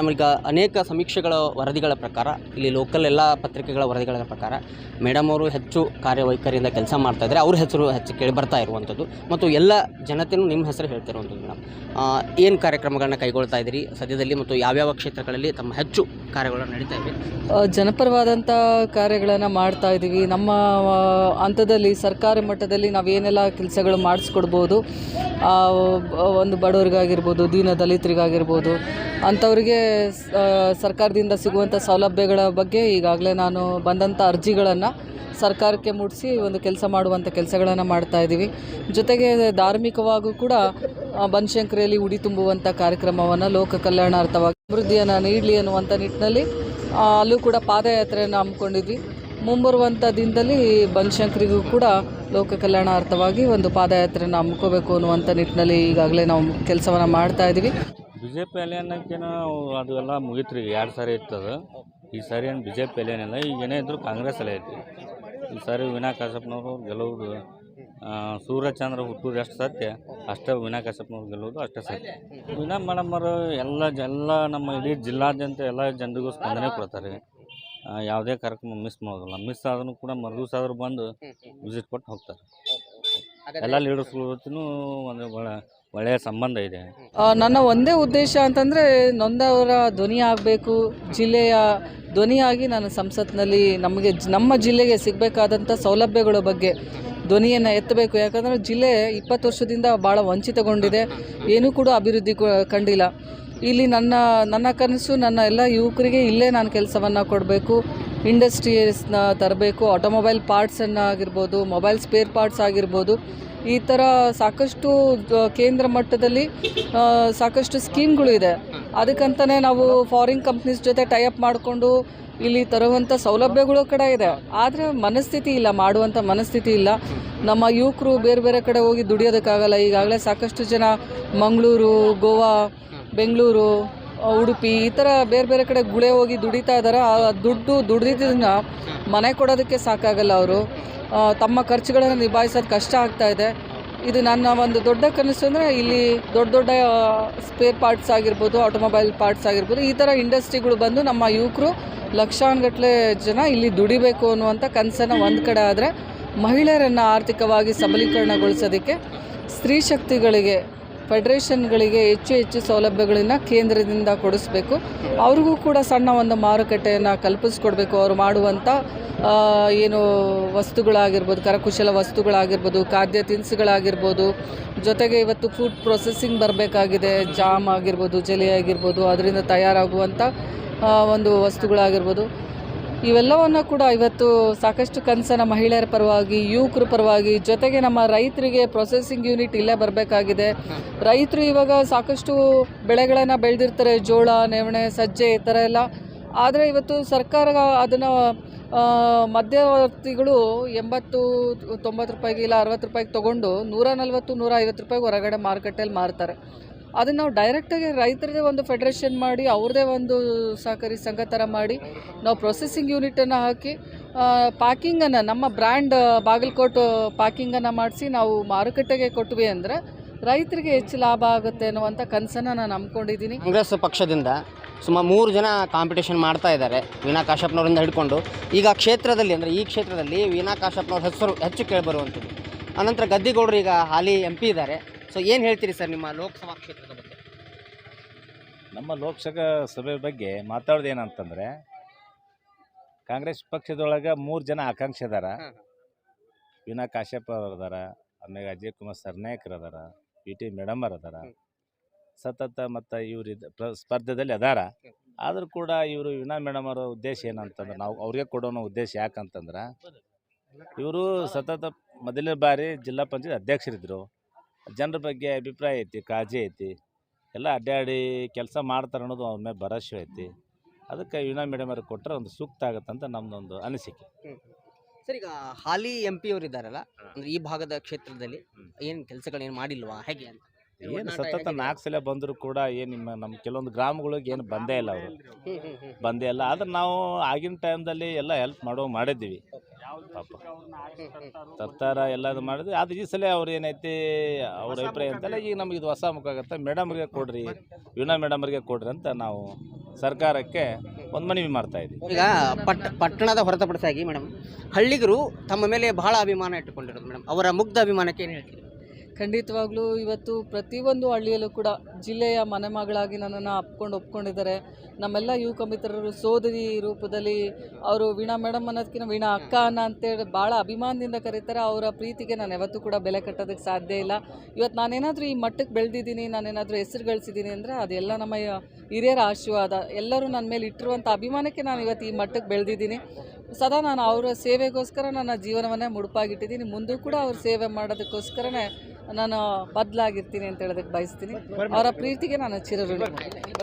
ನಮೀಗ ಅನೇಕ ಸಮೀಕ್ಷೆಗಳ ವರದಿಗಳ ಪ್ರಕಾರ, ಇಲ್ಲಿ ಲೋಕಲ್ ಎಲ್ಲ ಪತ್ರಿಕೆಗಳ ವರದಿಗಳ ಪ್ರಕಾರ ಮೇಡಮ್ ಅವರು ಹೆಚ್ಚು ಕಾರ್ಯವೈಖರಿಯಿಂದ ಕೆಲಸ ಮಾಡ್ತಾ ಇದ್ದಾರೆ ಅವ್ರ ಹೆಸರು ಹೆಚ್ಚು ಕೇಳಿ ಬರ್ತಾ ಇರುವಂಥದ್ದು ಮತ್ತು ಎಲ್ಲ ಜನತೆಯೂ ನಿಮ್ಮ ಹೆಸರು ಹೇಳ್ತಿರುವಂಥದ್ದು ಮೇಡಮ್ ಏನು ಕಾರ್ಯಕ್ರಮಗಳನ್ನ ಕೈಗೊಳ್ತಾ ಇದ್ದೀರಿ? ಸದ್ಯದಲ್ಲಿ ಮತ್ತು ಯಾವ್ಯಾವ ಕ್ಷೇತ್ರಗಳಲ್ಲಿ ತಮ್ಮ ಹೆಚ್ಚು ಕಾರ್ಯಗಳು ನಡೀತಾ ಇವೆ? ಜನಪರವಾದಂಥ ಕಾರ್ಯಗಳನ್ನು ಮಾಡ್ತಾ ಇದ್ದೀವಿ. ನಮ್ಮ ಹಂತದಲ್ಲಿ ಸರ್ಕಾರಿ ಮಟ್ಟದಲ್ಲಿ ನಾವೇನೆಲ್ಲ ಕೆಲಸಗಳು ಮಾಡಿಸ್ಕೊಡ್ಬೋದು ಒಂದು ಬಡವರಿಗಾಗಿರ್ಬೋದು, ದೀನ ದಲಿತರಿಗಾಗಿರ್ಬೋದು ಅಂಥವ್ರಿಗೆ ಸರ್ಕಾರದಿಂದ ಸಿಗುವಂಥ ಸೌಲಭ್ಯಗಳ ಬಗ್ಗೆ ಈಗಾಗಲೇ ನಾನು ಬಂದಂಥ ಅರ್ಜಿಗಳನ್ನು ಸರ್ಕಾರಕ್ಕೆ ಮುಟ್ಟಿಸಿ ಒಂದು ಕೆಲಸ ಮಾಡುವಂಥ ಕೆಲಸಗಳನ್ನು ಮಾಡ್ತಾ ಇದ್ದೀವಿ. ಜೊತೆಗೆ ಧಾರ್ಮಿಕವಾಗೂ ಕೂಡ ಬನಶಂಕರಿಯಲ್ಲಿ ಉಡಿ ತುಂಬುವಂಥ ಕಾರ್ಯಕ್ರಮವನ್ನು ಲೋಕ ಕಲ್ಯಾಣಾರ್ಥವಾಗಿ ಅಭಿವೃದ್ಧಿಯನ್ನು ನೀಡಲಿ ಅನ್ನುವಂಥ ನಿಟ್ಟಿನಲ್ಲಿ ಅಲ್ಲೂ ಕೂಡ ಪಾದಯಾತ್ರೆಯನ್ನು ಹಮ್ಮಿಕೊಂಡಿದ್ವಿ. ಮುಂಬರುವಂಥ ದಿನದಲ್ಲಿ ಬನಶಂಕರಿಗೂ ಕೂಡ ಲೋಕ ಕಲ್ಯಾಣಾರ್ಥವಾಗಿ ಒಂದು ಪಾದಯಾತ್ರೆಯನ್ನು ಹಮ್ಮಿಕೋಬೇಕು ಅನ್ನುವಂಥ ನಿಟ್ಟಿನಲ್ಲಿ ಈಗಾಗಲೇ ನಾವು ಕೆಲಸವನ್ನು ಮಾಡ್ತಾ ಇದ್ದೀವಿ. ಬಿ ಜೆ ಪಿ ಅಲೆಯನ್ನಕ್ಕೇನೋ ಅದು ಎಲ್ಲ ಮುಗೀತು ರೀ ಎರಡು ಸಾರಿ ಇತ್ತದು. ಈ ಸಾರಿ ಏನು ಬಿ ಜೆ ಪಿ ಈಗ ಏನೇ ಇದ್ದರೂ ಕಾಂಗ್ರೆಸ್ ಅಲ್ಲೇ ಐತಿ ಈ ಸಾರಿ ವಿನಾ ಕಾಶಪ್ಪನವರು ಗೆಲ್ಲುವುದು ಸೂರ್ಯ ಸೂರ್ಯಚಂದ್ರ ಹುಟ್ಟುವುದು ಎಷ್ಟು ಸತ್ಯ ಅಷ್ಟೇ ವಿನಾ ಕಾಶಪ್ಪನವ್ರು ಗೆಲ್ಲುವುದು ಅಷ್ಟೇ ಸತ್ಯ. ವಿನಾ ಮೇಡಮ್ಮರು ಎಲ್ಲ ಜ ಎಲ್ಲ ನಮ್ಮ ಇಡೀ ಜಿಲ್ಲಾದ್ಯಂತ ಎಲ್ಲ ಜನರಿಗೂ ಸ್ಪಂದನೆ ಕೊಡ್ತಾರೆ. ಯಾವುದೇ ಕಾರ್ಯಕ್ರಮ ಮಿಸ್ ಮಾಡೋದಿಲ್ಲ. ಮಿಸ್ ಆದ್ರೂ ಕೂಡ ಮರುದಿವ್ಸ ಆದರೂ ಬಂದು ವಿಸಿಟ್ ಕೊಟ್ಟು ಹೋಗ್ತಾರೆ. ಎಲ್ಲ ಲೀಡರ್ಸ್ಗಳ ಜೊತೆ ಒಂದು ಒಳ್ಳೆ ಒಳ್ಳೆಯ ಸಂಬಂಧ ಇದೆ. ನನ್ನ ಒಂದೇ ಉದ್ದೇಶ ಅಂತಂದರೆ ನೊಂದವರ ಧ್ವನಿ ಆಗಬೇಕು, ಜಿಲ್ಲೆಯ ಧ್ವನಿಯಾಗಿ ನಾನು ಸಂಸತ್ನಲ್ಲಿ ನಮಗೆ ನಮ್ಮ ಜಿಲ್ಲೆಗೆ ಸಿಗಬೇಕಾದಂಥ ಸೌಲಭ್ಯಗಳ ಬಗ್ಗೆ ಧ್ವನಿಯನ್ನು ಎತ್ತಬೇಕು. ಯಾಕಂದರೆ ಜಿಲ್ಲೆ ಇಪ್ಪತ್ತು ವರ್ಷದಿಂದ ಭಾಳ ವಂಚಿತಗೊಂಡಿದೆ. ಏನೂ ಕೂಡ ಅಭಿವೃದ್ಧಿ ಕಂಡಿಲ್ಲ. ಇಲ್ಲಿ ನನ್ನ ನನ್ನ ಕನಸು, ನನ್ನ ಎಲ್ಲ ಯುವಕರಿಗೆ ಇಲ್ಲೇ ನಾನು ಕೆಲಸವನ್ನು ಕೊಡಬೇಕು. ಇಂಡಸ್ಟ್ರೀಸ್ನ ತರಬೇಕು. ಆಟೋಮೊಬೈಲ್ ಪಾರ್ಟ್ಸನ್ನು ಆಗಿರ್ಬೋದು, ಮೊಬೈಲ್ ಸ್ಪೇರ್ ಪಾರ್ಟ್ಸ್ ಆಗಿರ್ಬೋದು. ಈ ಥರ ಸಾಕಷ್ಟು ಕೇಂದ್ರ ಮಟ್ಟದಲ್ಲಿ ಸಾಕಷ್ಟು ಸ್ಕೀಮ್ಗಳು ಇದೆ. ಅದಕ್ಕಂತಲೇ ನಾವು ಫಾರಿನ್ ಕಂಪ್ನೀಸ್ ಜೊತೆ ಟೈಅಪ್ ಮಾಡಿಕೊಂಡು ಇಲ್ಲಿ ತರುವಂಥ ಸೌಲಭ್ಯಗಳು ಕಡೆ ಇದೆ. ಆದರೆ ಮನಸ್ಥಿತಿ ಇಲ್ಲ ಮಾಡುವಂಥ ಮನಸ್ಥಿತಿ ಇಲ್ಲ. ನಮ್ಮ ಯುವಕರು ಬೇರೆ ಬೇರೆ ಕಡೆ ಹೋಗಿ ದುಡಿಯೋದಕ್ಕಾಗಲ್ಲ. ಈಗಾಗಲೇ ಸಾಕಷ್ಟು ಜನ ಮಂಗಳೂರು, ಗೋವಾ, ಬೆಂಗಳೂರು ಉಡುಪಿ, ಈ ಥರ ಬೇರೆ ಬೇರೆ ಕಡೆ ಗುಳೆ ಹೋಗಿ ದುಡಿತಾ ಇದ್ದಾರೆ ಆ ದುಡ್ಡು ದುಡಿದಿದ್ದನ್ನ ಮನೆ ಕೊಡೋದಕ್ಕೆ ಸಾಕಾಗಲ್ಲ ಅವರು. ತಮ್ಮ ಖರ್ಚುಗಳನ್ನು ನಿಭಾಯಿಸೋದು ಕಷ್ಟ ಆಗ್ತಾ ಇದೆ. ಇದು ನನ್ನ ಒಂದು ದೊಡ್ಡ ಕನಸು ಅಂದರೆ ಇಲ್ಲಿ ದೊಡ್ಡ ದೊಡ್ಡ ಸ್ಪೇರ್ ಪಾರ್ಟ್ಸ್ ಆಗಿರ್ಬೋದು, ಆಟೋಮೊಬೈಲ್ ಪಾರ್ಟ್ಸ್ ಆಗಿರ್ಬೋದು, ಈ ಥರ ಇಂಡಸ್ಟ್ರಿಗಳು ಬಂದು ನಮ್ಮ ಯುವಕರು ಲಕ್ಷಾನುಗಟ್ಟಲೆ ಜನ ಇಲ್ಲಿ ದುಡಿಬೇಕು ಅನ್ನುವಂಥ ಕನಸನ್ನು ಒಂದು ಕಡೆ ಆದರೆ ಮಹಿಳೆಯರನ್ನು ಆರ್ಥಿಕವಾಗಿ ಸಬಲೀಕರಣಗೊಳಿಸೋದಕ್ಕೆ ಸ್ತ್ರೀ ಶಕ್ತಿಗಳಿಗೆ ಫೆಡರೇಷನ್ಗಳಿಗೆ ಹೆಚ್ಚು ಹೆಚ್ಚು ಸೌಲಭ್ಯಗಳನ್ನು ಕೇಂದ್ರದಿಂದ ಕೊಡಿಸ್ಬೇಕು. ಅವ್ರಿಗೂ ಕೂಡ ಸಣ್ಣ ಒಂದು ಮಾರುಕಟ್ಟೆಯನ್ನು ಕಲ್ಪಿಸ್ಕೊಡ್ಬೇಕು. ಅವರು ಮಾಡುವಂಥ ಏನು ವಸ್ತುಗಳಾಗಿರ್ಬೋದು, ಕರಕುಶಲ ವಸ್ತುಗಳಾಗಿರ್ಬೋದು, ಖಾದ್ಯ ತಿನಿಸುಗಳಾಗಿರ್ಬೋದು, ಜೊತೆಗೆ ಇವತ್ತು ಫುಡ್ ಪ್ರೊಸೆಸಿಂಗ್ ಬರಬೇಕಾಗಿದೆ. ಜಾಮ್ ಆಗಿರ್ಬೋದು, ಜಲಿ ಆಗಿರ್ಬೋದು, ಅದರಿಂದ ತಯಾರಾಗುವಂಥ ಒಂದು ವಸ್ತುಗಳಾಗಿರ್ಬೋದು. ಇವೆಲ್ಲವನ್ನು ಕೂಡ ಇವತ್ತು ಸಾಕಷ್ಟು ಕನಸನ್ನು ಮಹಿಳೆಯರ ಪರವಾಗಿ, ಯುವಕರ ಪರವಾಗಿ, ಜೊತೆಗೆ ನಮ್ಮ ರೈತರಿಗೆ ಪ್ರೊಸೆಸಿಂಗ್ ಯೂನಿಟ್ ಇಲ್ಲೇ ಬರಬೇಕಾಗಿದೆ. ರೈತರು ಇವಾಗ ಸಾಕಷ್ಟು ಬೆಳೆಗಳನ್ನು ಬೆಳೆದಿರ್ತಾರೆ. ಜೋಳ, ನೆವಣೆ, ಸಜ್ಜೆ ಈ ಥರ ಎಲ್ಲ. ಆದರೆ ಇವತ್ತು ಸರ್ಕಾರ ಅದನ್ನು ಮಧ್ಯವರ್ತಿಗಳು ಎಂಬತ್ತು, ತೊಂಬತ್ತು ರೂಪಾಯಿಗೆ ಇಲ್ಲ, ಅರವತ್ತು ರೂಪಾಯಿಗೆ ತೊಗೊಂಡು ನೂರ ನಲ್ವತ್ತು, ನೂರ ಐವತ್ತು ರೂಪಾಯಿಗೆ ಹೊರಗಡೆ ಮಾರುಕಟ್ಟೆಯಲ್ಲಿ ಮಾರ್ತಾರೆ. ಅದನ್ನು ನಾವು ಡೈರೆಕ್ಟಾಗಿ ರೈತರದೇ ಒಂದು ಫೆಡರೇಷನ್ ಮಾಡಿ, ಅವ್ರದೇ ಒಂದು ಸಹಕಾರಿ ಸಂಘ ಥರ ಮಾಡಿ, ನಾವು ಪ್ರೊಸೆಸಿಂಗ್ ಯೂನಿಟನ್ನು ಹಾಕಿ ಪ್ಯಾಕಿಂಗನ್ನು ನಮ್ಮ ಬ್ರ್ಯಾಂಡ್ ಬಾಗಲಕೋಟು ಪ್ಯಾಕಿಂಗನ್ನು ಮಾಡಿಸಿ ನಾವು ಮಾರುಕಟ್ಟೆಗೆ ಕೊಟ್ವಿ ಅಂದರೆ ರೈತರಿಗೆ ಹೆಚ್ಚು ಲಾಭ ಆಗುತ್ತೆ ಅನ್ನುವಂಥ ಕನಸನ್ನು ನಾನು ನಂಬ್ಕೊಂಡಿದ್ದೀನಿ. ಕಾಂಗ್ರೆಸ್ ಪಕ್ಷದಿಂದ ಸುಮಾರು ಮೂರು ಜನ ಕಾಂಪಿಟೇಷನ್ ಮಾಡ್ತಾ ಇದ್ದಾರೆ, ವೀಣಾ ಕಾಶಪ್ಪನವರಿಂದ ಹಿಡ್ಕೊಂಡು. ಈಗ ಕ್ಷೇತ್ರದಲ್ಲಿ ಅಂದರೆ ಈ ಕ್ಷೇತ್ರದಲ್ಲಿ ವೀಣಾ ಕಾಶಪ್ಪನವ್ರ ಹೆಸರು ಹೆಚ್ಚು ಕೇಳಿಬರುವಂಥದ್ದು. ಅನಂತರ ಗದ್ದಿಗೌಡರು ಈಗ ಹಾಲಿ ಎಂ ಪಿ ಇದ್ದಾರೆ. ಸೊ ಏನು ಹೇಳ್ತೀರಿ ಸರ್ ನಿಮ್ಮ ಲೋಕಸಭಾ ಕ್ಷೇತ್ರದ ಬಗ್ಗೆ? ನಮ್ಮ ಲೋಕಸಭಾ ಸಭೆ ಬಗ್ಗೆ ಮಾತಾಡೋದು ಏನಂತಂದರೆ ಕಾಂಗ್ರೆಸ್ ಪಕ್ಷದೊಳಗೆ ಮೂರು ಜನ ಆಕಾಂಕ್ಷಿ ಅದಾರ. ವಿನಾ ವೀಣಾ ಕಾಶ್ಯಪ್ ಅವ್ರು ಅದಾರ ಆಮೇಲೆ ಅಜಯ್ ಕುಮಾರ್ ಸರ್ನಾಯಕರ್ ಅದಾರ ಪಿ ಟಿ ಮೇಡಮ್ ಅದಾರ. ಸತತ ಮತ್ತು ಇವರು ಇದ್- ಪ್ರ- ಸ್ಪರ್ಧೆದಲ್ಲಿ ಅದಾರ. ಆದರೂ ಕೂಡ ಇವರು ವಿನಾ ಮೇಡಮ್ ಅವರ ಉದ್ದೇಶ ಏನಂತಂದ್ರೆ ನಾವು ಅವ್ರಿಗೆ ಕೊಡೋನೋ ಉದ್ದೇಶ ಯಾಕಂತಂದ್ರೆ ಇವರು ಸತತ ಮೊದಲನೇ ಬಾರಿ ಜಿಲ್ಲಾ ಪಂಚಾಯತ್ ಅಧ್ಯಕ್ಷರಿದ್ದರು ಜನರ ಬಗ್ಗೆ ಅಭಿಪ್ರಾಯ ಐತಿ ಕಾಳಜಿ ಐತಿ. ಎಲ್ಲ ಅಡ್ಡಾಡಿ ಕೆಲಸ ಮಾಡ್ತಾರೆ ಅನ್ನೋದು ಅವ್ರ ಮೇಲೆ ಭರವಸೆ ಐತಿ. ಅದಕ್ಕೆ ವೀಣಾ ಮೇಡಮ್ ಅವ್ರಿಗೆ ಕೊಟ್ಟರೆ ಒಂದು ಸೂಕ್ತ ಆಗುತ್ತೆ ಅಂತ ನಮ್ಮದೊಂದು ಅನಿಸಿಕೆ. ಸರ್ ಈಗ ಹಾಲಿ ಎಂ ಪಿ ಅವರು ಇದ್ದಾರಲ್ಲ ಅಂದ್ರೆ ಈ ಭಾಗದ ಕ್ಷೇತ್ರದಲ್ಲಿ. ಏನು ಕೆಲಸಗಳೇನು ಮಾಡಿಲ್ವಾ ಹೇಗೆ ಅಂತ? ಏನು ಸತತ ನಾಲ್ಕು ಸಲ ಬಂದರೂ ಕೂಡ ಏನು ನಿಮ್ಮ ನಮ್ಮ ಕೆಲವೊಂದು ಗ್ರಾಮಗಳಿಗೆ ಏನು ಬಂದೇ ಇಲ್ಲ ಅವರು. ಬಂದೇ ಇಲ್ಲ. ಆದ್ರೆ ನಾವು ಆಗಿನ ಟೈಮ್ದಲ್ಲಿ ಎಲ್ಲ ಹೆಲ್ಪ್ ಮಾಡೋ ಮಾಡಿದ್ದೀವಿ. ಪಾಪ ತರ್ತಾರ ಎಲ್ಲದು ಮಾಡಿದ್ವಿ ಅದು ಈ ಸಲ ಅವ್ರು ಏನೈತಿ ಅವ್ರ ಅಭಿಪ್ರಾಯ ಅಂತಲ್ಲ ಈಗ ನಮ್ಗೆ ಇದು ಹೊಸ ಮುಖ ಆಗುತ್ತೆ. ಮೇಡಮ್ರಿಗೆ ಕೊಡ್ರಿ ವೀಣಾ ಮೇಡಮ್ರಿಗೆ ಕೊಡ್ರಿ ಅಂತ ನಾವು ಸರ್ಕಾರಕ್ಕೆ ಒಂದು ಮನವಿ ಮಾಡ್ತಾ ಇದ್ದೀವಿ ಈಗ ಪಟ್ ಪಟ್ಟಣದ ಹೊರತುಪಡಿಸಾಗಿ ಮೇಡಮ್ ಹಳ್ಳಿಗರು ತಮ್ಮ ಮೇಲೆ ಬಹಳ ಅಭಿಮಾನ ಇಟ್ಟುಕೊಂಡಿರೋದು ಮೇಡಮ್. ಅವರ ಮುಗ್ಧ ಅಭಿಮಾನಕ್ಕೆ ಏನು ಹೇಳ್ತೀರಿ? ಖಂಡಿತವಾಗ್ಲೂ ಇವತ್ತು ಪ್ರತಿಯೊಂದು ಹಳ್ಳಿಯಲ್ಲೂ ಕೂಡ ಜಿಲ್ಲೆಯ ಮನೆಮಗಳಾಗಿ ನನ್ನನ್ನು ಅಪ್ಕೊಂಡು ಒಪ್ಕೊಂಡಿದ್ದಾರೆ. ನಮ್ಮೆಲ್ಲ ಯುವಕ ಮಿತ್ರರು ಸೋದರಿ ರೂಪದಲ್ಲಿ ಅವರು ವೀಣಾ ಮೇಡಮ್ ಅನ್ನೋದಕ್ಕಿಂತ ವೀಣಾ ಅಕ್ಕ ಅನ್ನ ಅಂತೇಳಿ ಭಾಳ ಅಭಿಮಾನದಿಂದ ಕರೀತಾರೆ. ಅವರ ಪ್ರೀತಿಗೆ ನಾನು ಯಾವತ್ತೂ ಕೂಡ ಬೆಲೆ ಕಟ್ಟೋದಕ್ಕೆ ಸಾಧ್ಯ ಇಲ್ಲ. ಇವತ್ತು ನಾನೇನಾದರೂ ಈ ಮಟ್ಟಕ್ಕೆ ಬೆಳೆದಿದ್ದೀನಿ, ನಾನೇನಾದರೂ ಹೆಸರು ಗಳಿಸಿದ್ದೀನಿ ಅಂದರೆ ಅದೆಲ್ಲ ನಮ್ಮ ಹಿರಿಯರ ಆಶೀರ್ವಾದ. ಎಲ್ಲರೂ ನನ್ನ ಮೇಲೆ ಇಟ್ಟಿರುವಂಥ ಅಭಿಮಾನಕ್ಕೆ ನಾನು ಇವತ್ತು ಈ ಮಟ್ಟಕ್ಕೆ ಬೆಳೆದಿದ್ದೀನಿ. ಸದಾ ನಾನು ಅವರ ಸೇವೆಗೋಸ್ಕರ ನನ್ನ ಜೀವನವನ್ನೇ ಮುಡುಪಾಗಿಟ್ಟಿದ್ದೀನಿ. ಮುಂದೂ ಕೂಡ ಅವ್ರ ಸೇವೆ ಮಾಡೋದಕ್ಕೋಸ್ಕರನೇ ನಾನು ಬದಲಾಗಿರ್ತೀನಿ ಅಂತ ಹೇಳೋದಕ್ಕೆ ಬಯಸ್ತೀನಿ. ಅವರ ಪ್ರೀತಿಗೆ ನಾನು ಚಿರಋಣಿ.